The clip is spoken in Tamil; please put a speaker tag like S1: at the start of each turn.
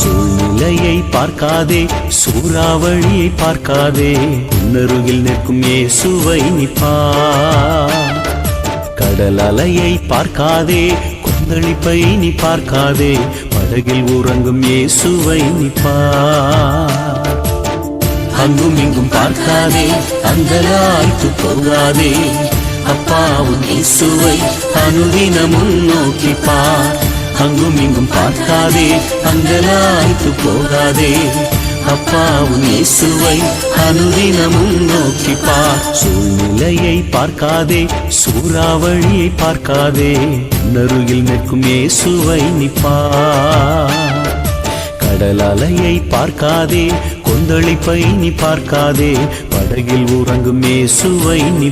S1: சூழ்நிலையை பார்க்காதே சூறாவளியை பார்க்காதே. உன்னருகில் நிற்கும் இயேசுவை நிப்பார் கடல் அலையை பார்க்காதே கொந்தளிப்பை நீ பார்க்காதே. படகில் உறங்கும் இயேசுவை நிப்பார் அங்கும் இங்கும் பார்க்காதே அங்கலாய்த்து போகாதே. அப்பாவும் இயேசுவை அனுதினமும் நோக்கிப்பார் அங்கும் இங்கும் பார்க்காதே அங்கலாய்த்து போகாதே. அப்பாவும் இயேசுவை அனுதினமும் நோக்கி பார் சூழ்நிலையை பார்க்காதே சூறாவளியை பார்க்காதே. நருகில் நிற்கும் இயேசுவை நிப்பார் கடல் அலையை பார்க்காதே கொந்தளிப்பை நீ பார்க்காதே. படகில் உறங்கும் இயேசுவை நீ